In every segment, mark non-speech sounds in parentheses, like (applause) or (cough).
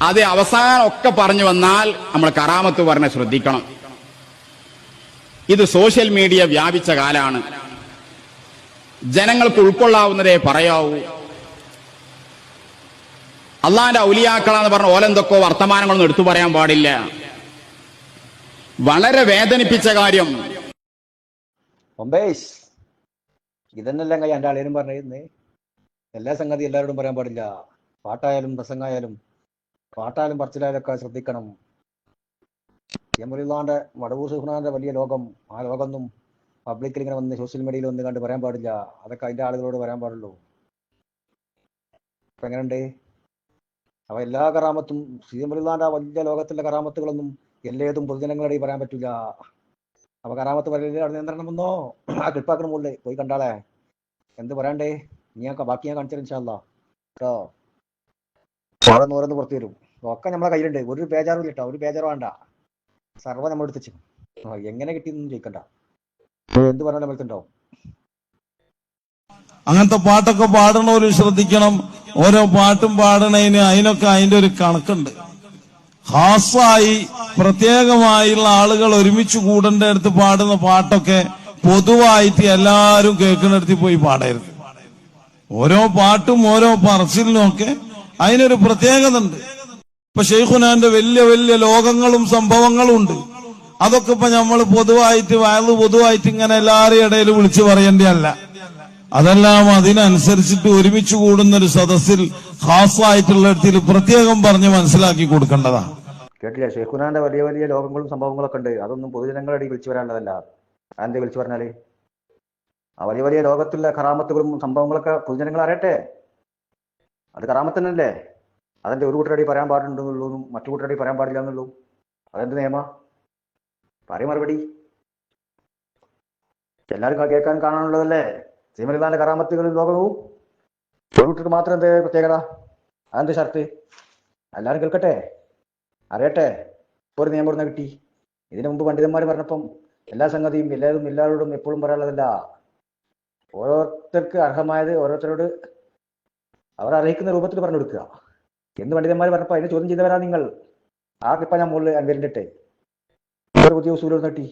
അത് അവസാനം ഒക്കെ പറഞ്ഞു വന്നാൽ നമ്മൾ കറാമത്ത് പറഞ്ഞ ശ്രദ്ധിക്കണം. ഇത് സോഷ്യൽ മീഡിയ വ്യാപിച്ച കാലാണ്. ജനങ്ങൾക്ക് ഉൾക്കൊള്ളാവുന്നതേ പറയാവൂ. അള്ളാന്റെ ഔലിയാക്കളാന്ന് പറഞ്ഞ ഓലെന്തൊക്കെ വർത്തമാനങ്ങളൊന്നും എടുത്തു പറയാൻ പാടില്ല. വളരെ വേദനിപ്പിച്ച കാര്യം. ഇതന്നെല്ലാം കൈ എന്റെ ആളേനും പറഞ്ഞിരുന്നേ. എല്ലാ സംഗതി എല്ലാവരോടും പറയാൻ പാടില്ല. പാട്ടായാലും പ്രസംഗമായാലും പാട്ടായാലും പറച്ചിലായാലും ഒക്കെ ശ്രദ്ധിക്കണം. ഇമ്രുള്ളാന്റെ വടവൂർ സുഹ്നാന്റെ വലിയ ലോകം ആ ലോകമൊന്നും പബ്ലിക്കിൽ ഇങ്ങനെ വന്ന് സോഷ്യൽ മീഡിയയിൽ വന്ന് കണ്ട് പറയാൻ പാടില്ല. അതൊക്കെ അതിന്റെ ആളുകളോട് പറയാൻ പാടുള്ളൂ. അപ്പൊ എങ്ങനെയുണ്ട്? അപ്പൊ എല്ലാ കറാമത്തും സീമുല്ലാന്റെ വലിയ ലോകത്തിലെ കറാമത്തുകളൊന്നും എല്ലാതും പൊതുജനങ്ങളുടെ പറയാൻ പറ്റില്ല അപ്പൊ കറാമത്ത് വലിയ നിയന്ത്രണം വന്നോ? ആ ക്ലിപ്പാക്കണ മുകളിൽ പോയി കണ്ടാളെ. എന്ത് പറയണ്ടേ? നീ ബാക്കി ഞാൻ കാണിച്ചു ഇൻഷാല്ലാ കേട്ടോ? ഓരോന്ന് ഓരോന്ന് പുറത്തു വരും. ഒക്കെ നമ്മളെ കയ്യിലുണ്ട്. ഒരു പേജാറും ഇല്ല ഒരു പേജാറ് വേണ്ട. സർവ നമ്മൾ എടുത്ത് ആ, എങ്ങനെ കിട്ടിയെന്നൊന്നും ചോദിക്കണ്ട. എന്ത് പറഞ്ഞാലും മനസ്സിലുണ്ടാവും അങ്ങനത്തെ പാട്ടൊക്കെ പാടണവര് ശ്രദ്ധിക്കണം. ഓരോ പാട്ടും പാടണതിന് അതിനൊക്കെ അതിന്റെ ഒരു കണക്കുണ്ട്. ഹാസായി പ്രത്യേകമായുള്ള ആളുകൾ ഒരുമിച്ച് കൂടേണ്ട അടുത്ത് പാടുന്ന പാട്ടൊക്കെ പൊതുവായിട്ട് എല്ലാവരും കേൾക്കുന്നിടത്ത് പോയി പാടരുത്. ഓരോ പാട്ടും ഓരോ പറച്ചിലിനും ഒക്കെ അതിനൊരു പ്രത്യേകത ഉണ്ട് ഇപ്പൊ ഷെയ്ഖുനാന്റെ വലിയ വലിയ ലോകങ്ങളും സംഭവങ്ങളും ഉണ്ട് അതൊക്കെ ഇപ്പൊ നമ്മൾ പൊതുവായിട്ട് വയത് പൊതുവായിട്ട് ഇങ്ങനെ എല്ലാവരുടെ ഇടയിൽ വിളിച്ചു പറയേണ്ടതല്ല. അതെല്ലാം അതിനനുസരിച്ചിട്ട് ഒരുമിച്ച് കൂടുന്ന ഒരു സദസ്സിൽ ഹാസായിട്ടുള്ള ഇടത്തിൽ പ്രത്യേകം പറഞ്ഞ് മനസ്സിലാക്കി കൊടുക്കേണ്ടതാണ്. കേട്ടില്ല? ഷെയ്ഖുനാന്റെ വലിയ വലിയ ലോകങ്ങളും സംഭവങ്ങളൊക്കെ ഉണ്ട്. അതൊന്നും പൊതുജനങ്ങളുടെ വിളിച്ചു വരാനുള്ളതല്ല. അതെന്താ വിളിച്ചു പറഞ്ഞാൽ? ആ വലിയ വലിയ ലോകത്തുള്ള കറാമത്തുകളും സംഭവങ്ങളൊക്കെ പൊതുജനങ്ങൾ അറിയട്ടെ. അത് കറാമത്ത് തന്നെയല്ലേ അതിന്റെ ഒരു കൂട്ടരടി പറയാൻ പാടുണ്ടെന്നുള്ളൂ മറ്റു കൂട്ടരടി പറയാൻ പാടില്ല എന്നുള്ളൂ? അതെന്ത് നിയമ? പറയ മറുപടി. എല്ലാവരും ക- കേൾക്കാൻ കാണാനുള്ളതല്ലേ? സീമലിതാന്റെ കറാമത്തുകളിൽ ലോകവും. കൂട്ടർക്ക് മാത്രം എന്തേ പ്രത്യേകത? അതെന്ത് ഷർട്ട് എല്ലാവരും കേൾക്കട്ടെ? അറിയട്ടെ? ഒരു നിയമം കിട്ടി. ഇതിനു മുമ്പ് പണ്ഡിതന്മാർ പറഞ്ഞപ്പം എല്ലാ സംഗതിയും എല്ലാവരും എല്ലാവരോടും എപ്പോഴും പറയാനുള്ളതല്ല. ഓരോരുത്തർക്ക് അർഹമായത് ഓരോരുത്തരോട് അവർ അറിയിക്കുന്ന രൂപത്തിൽ പറഞ്ഞു കൊടുക്കുക എന്ന് പണ്ഡിതന്മാർ പറഞ്ഞപ്പോൾ അതിനെ ചോദ്യം ചെയ്തവരാ നിങ്ങൾ? ആ ക്ലിപ്പ ഞാൻ മുകളിൽ അൻവരിന്റെ ഒരു പുതിയ ഉസൂലും കിട്ടി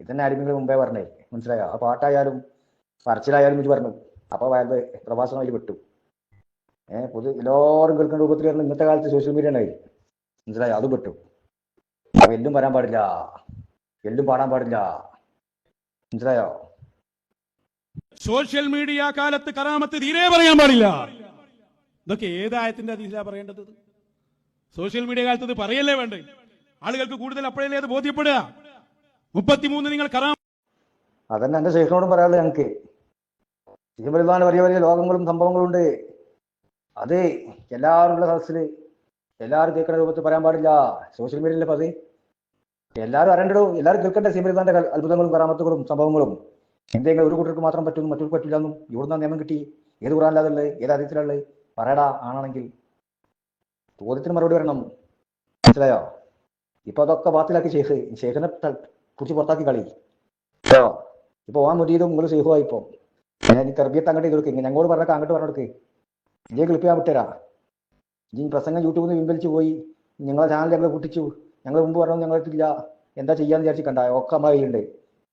ഇതന്നെ നിങ്ങൾ മുമ്പേ പറഞ്ഞേ. മനസ്സിലായോ? ആ പാട്ടായാലും പറച്ചിലായാലും ഇത് പറഞ്ഞു. അപ്പൊ വയത് പ്രഭാസം അതിൽ വിട്ടു ഏഹ് പൊതു എല്ലാവരും കേൾക്കുന്ന രൂപത്തിൽ വരുന്ന ഇന്നത്തെ കാലത്ത് സോഷ്യൽ മീഡിയ ആയി മനസ്സിലായോ? അത് വിട്ടു അപ്പൊ എല്ലും വരാൻ പാടില്ല. എല്ലും പാടാൻ പാടില്ല. മനസ്സിലായോ? സോഷ്യൽ മീഡിയ കാലത്ത് കറാമത്ത് തീരെ പറയാൻ പാടില്ല. ഇതൊക്കെ ഏതായത്തിന്റെ അതിലാ പറയേണ്ടത് സോഷ്യൽ മീഡിയ കാലത്ത് ഇത് പറയല്ലേ വേണ്ടേ? ആളുകൾക്ക് കൂടുതൽ അപ്പോഴല്ലേ അത് ബോധ്യപ്പെടുക? മുപ്പത്തിമൂന്ന് നിങ്ങൾ കറാം. അതന്നെ എന്റെ ശേഖനോടും പറയാനുള്ളത് ഞങ്ങൾക്ക് ഇതിമരുന്നാണ് വലിയ വലിയ ലോകങ്ങളും സംഭവങ്ങളും ഉണ്ട്. അത് എല്ലാവരും ഉള്ള സദസ്സിൽ എല്ലാവരും കേൾക്കുന്ന രൂപത്തിൽ പറയാൻ പാടില്ല. സോഷ്യൽ മീഡിയയിലെ അത്? എല്ലാവരും അറിയേണ്ടത് എല്ലാവരും കേൾക്കേണ്ട സീമരുന്നാന്റെ അത്ഭുതങ്ങളും കറാമത്തുകളും സംഭവങ്ങളും? എന്തെങ്കിലും ഒരു കൂട്ടർക്ക് മാത്രം പറ്റും മറ്റൊരു പറ്റില്ല എന്നും ഇവിടുന്ന് നിയമം കിട്ടി. ഏത് കുറാനില്ലാതുള്ളത് ഏത് അതിഥിയിലുള്ളത് പറയടാ ആണാണെങ്കിൽ ചോദ്യത്തിന് മറുപടി വരണം മനസ്സിലായോ? ഇപ്പൊ അതൊക്കെ ബാത്തിലാക്കി ഷേഖ് ഷേഖിനെ കുറിച്ച് പുറത്താക്കി കളി. കേട്ടോ ഇപ്പൊ ഓൻ മുരീതും നിങ്ങൾ സേഹുവായി ഇപ്പൊ. ഞാൻ ഈ തെർബിയത്ത് അങ്ങോട്ട് ചെയ്ത് കൊടുക്കുക ഞങ്ങളോട് പറഞ്ഞൊക്കെ അങ്ങോട്ട് പറഞ്ഞു കൊടുക്ക് ഇതേ ക്ലിപ്പ് ഞാൻ വിട്ടുതരാം. ഇനി പ്രസംഗം യൂട്യൂബിൽ നിന്ന് പിൻവലിച്ചു പോയി. നിങ്ങളെ ചാനൽ ഞങ്ങൾ പൊട്ടിച്ചു. ഞങ്ങൾ മുമ്പ് പറഞ്ഞു ഞങ്ങളിട്ടില്ല എന്താ ചെയ്യാന്ന് വിചാരിച്ച് കണ്ട ഒക്കെ അമ്മ കയ്യിലുണ്ട്.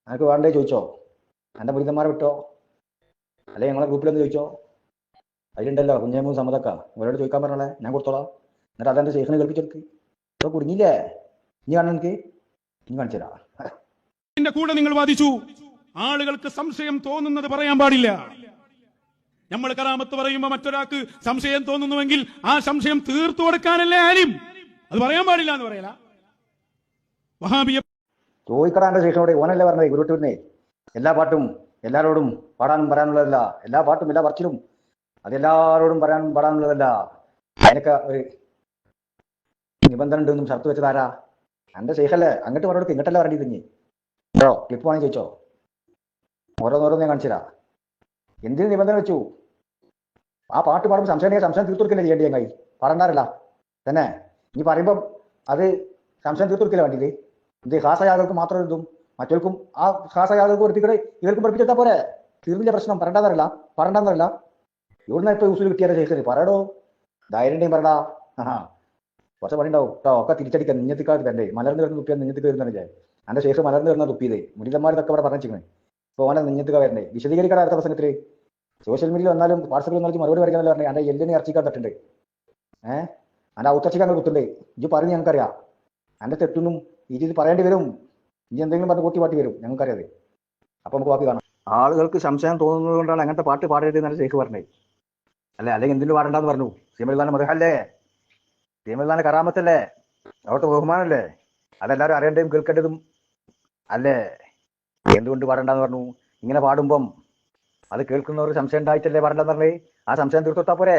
എനിക്ക് വേണ്ടേ ചോദിച്ചോ? എന്റെ മുരിതന്മാരെ വിട്ടോ? അല്ലെ ഞങ്ങളെ ഗ്രൂപ്പിലൊന്ന് ചോദിച്ചോ? അതിലുണ്ടല്ലോ കുഞ്ഞേമൂ സമ്മതക്ക. അവരോട് ചോദിക്കാൻ പറഞ്ഞോളെ ഞാൻ കൊടുത്തോളാം. എന്നിട്ട് അതെന്റെ ശേഖനെ കേൾപ്പിച്ചെടുക്ക്? ഇപ്പൊ കുടുങ്ങിയില്ലേ? ഇനി കാണാൻ എനിക്ക് ഇനി കാണിച്ചരാ എന്റെ കൂടെ നിങ്ങൾ വാദിച്ചു. ആളുകൾക്ക് സംശയം തോന്നുന്നത് പറയാൻ പാടില്ല. നമ്മൾ കറാമത്ത് പറയുമ്പോൾ മറ്റൊരാൾക്ക് സംശയം തോന്നുന്നുവെങ്കിൽ ആ സംശയം തീർത്തു കൊടുക്കാനല്ലേ ആരും. അത് പറയാൻ പാടില്ല എന്ന് പറയല. വഹാബിയ ചോദിക്കടാന്റെ ശേഷനോട് ഓനല്ലേ പറഞ്ഞത് ഗുരുട്ടൂരിനെ എല്ലാ പാട്ടും എല്ലാരോടും പാടാനും പറയാനുള്ളതല്ല. എല്ലാ പാട്ടും എല്ലാ പറച്ചിലും. അത് പറയാൻ പാടാനുള്ളതല്ല. അതിനൊക്കെ ഒരു നിബന്ധന ഉണ്ടെന്നും ഷർത്ത് വെച്ചതാരാ എന്റെ ശേഖല്ലേ. അങ്ങോട്ട് പറഞ്ഞു ഇങ്ങോട്ടല്ല പറഞ്ഞു തിങ്ങി ഓ ക്ലിപ്പ് വാങ്ങി ചോദിച്ചോ? ഓരോന്നോരോന്ന് ഞാൻ കാണിച്ചുതരാ. എന്തിന് നിബന്ധന വെച്ചു? ആ പാട്ട് പാടുമ്പോൾ സംശയം സംശയം തീർത്തു കൊടുക്കില്ല ചെയ്യേണ്ടി ഞങ്ങൾ? പാടണ്ടാരല്ല. തന്നെ. നീ പറയുമ്പം അത് സംശയം തീർത്തു കൊടുക്കില്ല വേണ്ടിയില്ലേ ഇത് ഹാസയാകൾക്ക് മാത്രം എഴുതും? മറ്റവർക്കും ആ ഹാസയാകൾക്ക് പഠിപ്പിക്കണേ ഇവർക്കും പഠിപ്പിച്ചാൽ പോരെ. തീർന്നില്ല പ്രശ്നം. പറയണ്ടാന്നറില്ല പറയണ്ടെന്നറില്ല ഇവിടുന്ന് ഇപ്പൊ യൂസിൽ കിട്ടിയാലോ ശേഖരി പറയടോ. ധൈര്യം ഉണ്ടെങ്കിൽ പറടാ കുറച്ച് പണി ഉണ്ടാവും. കേട്ടോ ഒക്കെ തിരിച്ചടിക്കാൻ നെഞ്ഞത്തിക്കാട് തന്നെ. മലർന്ന് വരുന്ന തുപ്പിയാൽ നിഞ്ഞത്തിക്ക് വരുന്നില്ലേ എന്റെ ശേഷം മലർന്ന് വരുന്ന തുപ്പിയതേ ഇതൊക്കെ ഇവിടെ പറഞ്ഞിരിക്കുന്നത് ഇപ്പൊ ഓനെ നെഞ്ഞത്തുക വരണ്ടേ? വിശദീകരിക്കാൻ അടുത്ത പ്രസംഗത്തിൽ. സോഷ്യൽ മീഡിയയിൽ വന്നാലും വാട്സപ്പിൽ വന്നാലും മറുപടി പറയാനല്ലോ പറഞ്ഞേ എന്റെ എല്ലിനെ ഇറച്ചിക്കാൻ തട്ടുണ്ട് ഏഹ് എന്റെ ഔത്തർച്ചിക്കാൻ കൊടുത്തുണ്ട് ഇജ്ജ് പറഞ്ഞ് ഞങ്ങൾക്കറിയാം. എന്റെ തെറ്റൊന്നും ഇജ് പറയേണ്ടി വരും. ഇനി എന്തെങ്കിലും പറഞ്ഞ് കൂട്ടി പാട്ടി വരും. ഞങ്ങൾക്കറിയാതെ അപ്പൊ നമുക്ക് ബാക്കി കാണാം. ആളുകൾക്ക് സംശയം തോന്നുന്നത് കൊണ്ടാണ് അങ്ങനത്തെ പാട്ട് പാടരുത് എന്നാണ് ശേഖ് പറഞ്ഞത്. അല്ലെ? അല്ലെങ്കിൽ എന്തിനു പാടണ്ടെന്ന് പറഞ്ഞു? സീമലിദാന മതഹല്ലേ സീമൽദാന കറാമത്തല്ലേ? അവിടുത്തെ ബഹുമാനല്ലേ? അതെല്ലാവരും അറിയേണ്ടതും കേൾക്കേണ്ടതും അല്ലേ? എന്തുകൊണ്ട് പാടണ്ടെന്ന് പറഞ്ഞു? ഇങ്ങനെ പാടുമ്പം അത് കേൾക്കുന്നവർ സംശയം ഉണ്ടായിട്ടല്ലേ പാടണ്ടെന്ന് പറഞ്ഞേ? ആ സംശയം തീർത്തൊട്ടാ പോരെ?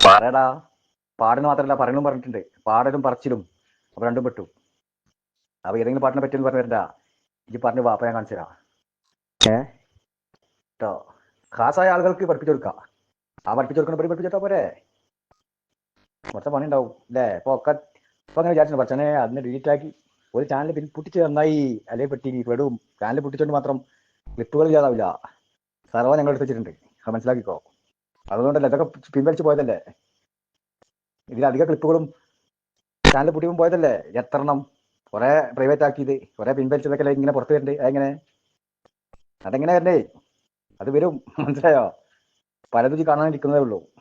പറയടാ പാടുന്ന മാത്രമല്ല പറയണും പറഞ്ഞിട്ടുണ്ട്. പാടലും പറച്ചിലും അപ്പൊ രണ്ടും പെട്ടു. അപ്പൊ ഏതെങ്കിലും പാട്ടിനെ പറ്റിയെന്ന് പറഞ്ഞു വരണ്ട ഈ പറഞ്ഞു വാപ്പ ഞാൻ കാണിച്ചു തരാം. ഏ? കേട്ടോ ഖാസായ ആളുകൾക്ക് പഠിപ്പിച്ചു കൊടുക്കാം. ആ പഠിപ്പിച്ചു കൊടുക്കണ പടി പഠിപ്പിച്ചിട്ടാ പോരെ? കുറച്ച് പണി ഉണ്ടാവും അല്ലേ? ഇപ്പൊ ഒക്കെ ഇപ്പൊ അങ്ങനെ വിചാരിച്ചു പച്ചനെ അതിനെ ഡിലീറ്റ് ആക്കി ഒരു ചാനൽ പിന്നെ പൊട്ടിച്ച് നന്നായി അല്ലേ പെട്ടി പെടും. ചാനൽ പൊട്ടിച്ചുകൊണ്ട് മാത്രം ക്ലിപ്പുകൾ ചെയ്യാതാവില്ല സർവ ഞങ്ങൾ എടുത്തിട്ടുണ്ട് അത് മനസ്സിലാക്കിക്കോ. അതുകൊണ്ടല്ലേ ഇതൊക്കെ പിൻവലിച്ച് പോയതല്ലേ? ഇതിലധിക ക്ലിപ്പുകളും ചാനൽ പൊട്ടിയും പോയതല്ലേ? എത്ര എണ്ണം കുറെ പ്രൈവറ്റ് ആക്കിയത്. കുറെ പിൻവലിച്ചതൊക്കെ ഇങ്ങനെ പുറത്തു വരണ്ടേ. അതെങ്ങനെ? അതെങ്ങനെ വരണ്ടേ? അത് വരും. (laughs) മനസ്സിലായോ? പലതും കാണാനിരിക്കുന്നതേ ഉള്ളൂ.